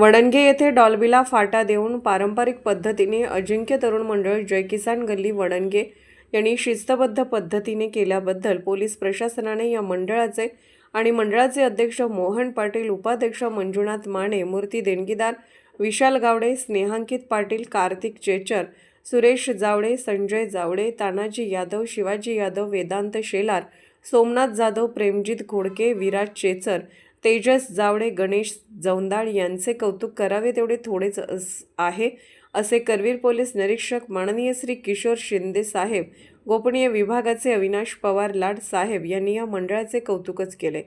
वडणगे येथे डॉल्बीला फाटा देऊन पारंपरिक पद्धतीने अजिंक्य तरुण मंडळ जय किसान गल्ली वडणगे यांनी शिस्तबद्ध पद्धतीने केल्याबद्दल पोलीस प्रशासनाने या मंडळाचे आणि मंडळाचे अध्यक्ष मोहन पाटील उपाध्यक्ष मंजुनाथ माने मूर्ती देणगीदार विशाल गावडे स्नेहांकित पाटील कार्तिक चेचर सुरेश जावडे संजय जावडे तानाजी यादव शिवाजी यादव वेदांत शेलार सोमनाथ जाधव प्रेमजीत घोडके विराज चेचर तेजस जावडे गणेश जौंदाळ यांचे कौतुक करावे तेवढे थोडेच अस- आहे असे करवीर पोलीस निरीक्षक माननीय श्री किशोर शिंदे साहेब गोपनीय विभागाचे अविनाश पवार लाड साहेब यांनी या मंडळाचे कौतुकच केले.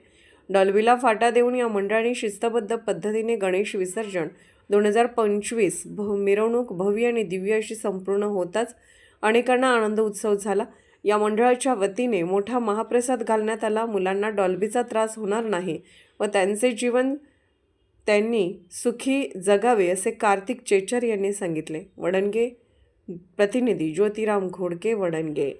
डॉल्बीला फाटा देऊन या मंडळाने शिस्तबद्ध पद्धतीने गणेश विसर्जन दोन हजार पंचवीस भ मिरवणूक भव्य आणि दिव्य अशी संपूर्ण होताच अनेकांना आनंद उत्सव झाला. या मंडळाच्या वतीने मोठा महाप्रसाद घालण्यात आला. मुलांना डॉल्बीचा त्रास होणार नाही व त्यांचे जीवन त्यांनी सुखी जगावे असे कार्तिक चेचर यांनी सांगितले. वडणगे प्रतिनिधी ज्योतिराम घोडके वडणगे.